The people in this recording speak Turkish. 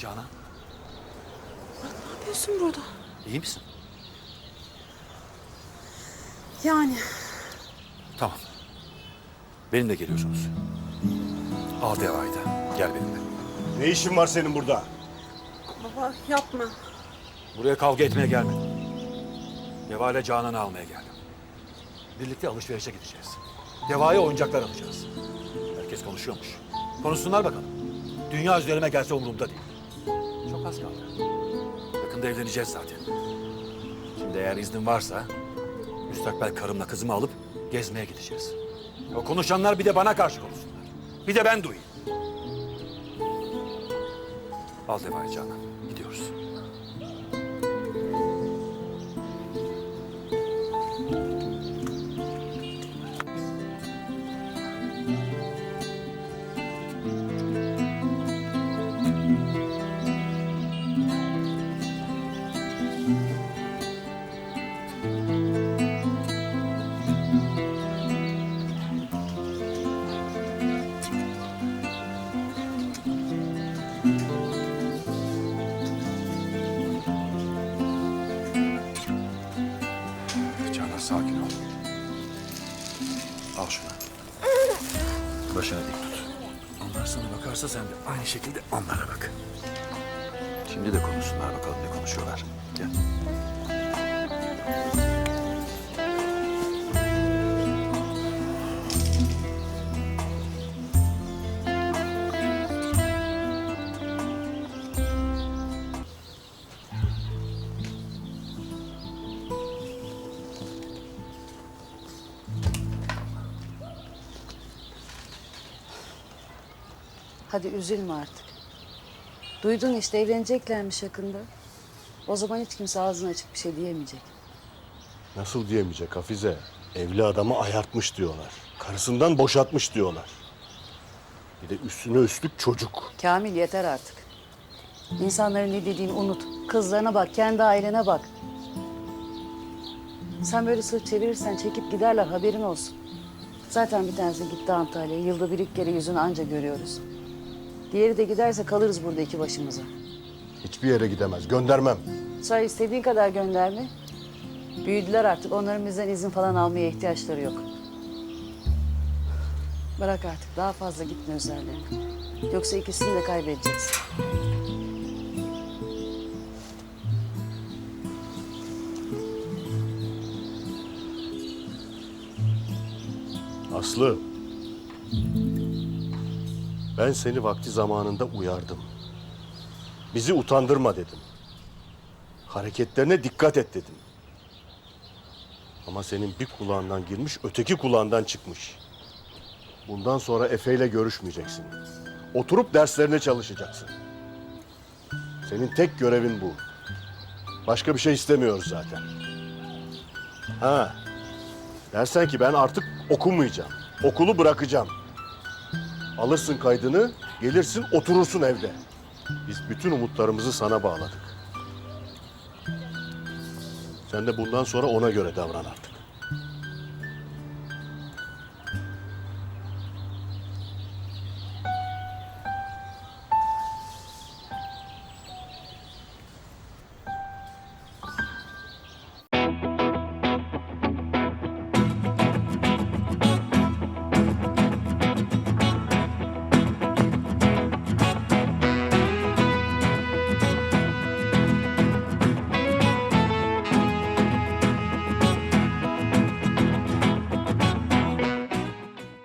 Canan, Ne yapıyorsun burada? iyi misin? Yani Tamam. Benimle geliyorsunuz. Al Deva'yı da. Gel benimle. Ne işin var senin burada? baba yapma. Buraya kavga etmeye gelmedim. Deva ile Canan'ı almaya geldim. Birlikte alışverişe gideceğiz. Deva'ya oyuncaklar alacağız. Herkes konuşuyormuş. Konuşsunlar bakalım. Dünya üzerime gelse umurumda değil. Az kaldı. Yakında evleneceğiz zaten. Şimdi eğer iznin varsa... ...müstakbel karımla kızımı alıp gezmeye gideceğiz. O konuşanlar bir de bana karşı konuşsunlar. Bir de ben duyayım. Al Deva'yı Canan. Gidiyoruz. Canan sakin ol. Al şunu. Başına dik tut. Bakarsa sen de aynı şekilde onlara bak. Şimdi de konuşsunlar bakalım ne konuşuyorlar. Gel. Hadi üzülme artık. Duydun işte evleneceklermiş yakında. O zaman hiç kimse ağzını açıp bir şey diyemeyecek. Nasıl diyemeyecek Hafize? Evli adamı ayartmış diyorlar. Karısından boşatmış diyorlar. Bir de üstüne üstlük çocuk. Kamil yeter artık. İnsanların ne dediğini unut. Kızlarına bak, kendi ailene bak. Sen böyle sırt çevirirsen çekip giderler haberin olsun. Zaten bir tanesi gitti Antalya'ya. Yılda bir iki kere yüzünü anca görüyoruz. Diğeri de giderse kalırız burada iki başımıza. Hiçbir yere gidemez. Göndermem. Sonra istediğin kadar gönderme. Büyüdüler artık. Onların bizden izin falan almaya ihtiyaçları yok. Bırak artık. Daha fazla gitme üzerlerine. Yoksa ikisini de kaybedeceksin. Aslı. Ben seni vakti zamanında uyardım. Bizi utandırma dedim. Hareketlerine dikkat et dedim. Ama senin bir kulağından girmiş, öteki kulağından çıkmış. Bundan sonra Efe ile görüşmeyeceksin. Oturup derslerine çalışacaksın. Senin tek görevin bu. Başka bir şey istemiyoruz zaten. Ha, Dersen ki ben artık okumayacağım. Okulu bırakacağım. Alırsın kaydını, gelirsin oturursun evde. Biz bütün umutlarımızı sana bağladık. Sen de bundan sonra ona göre davran artık.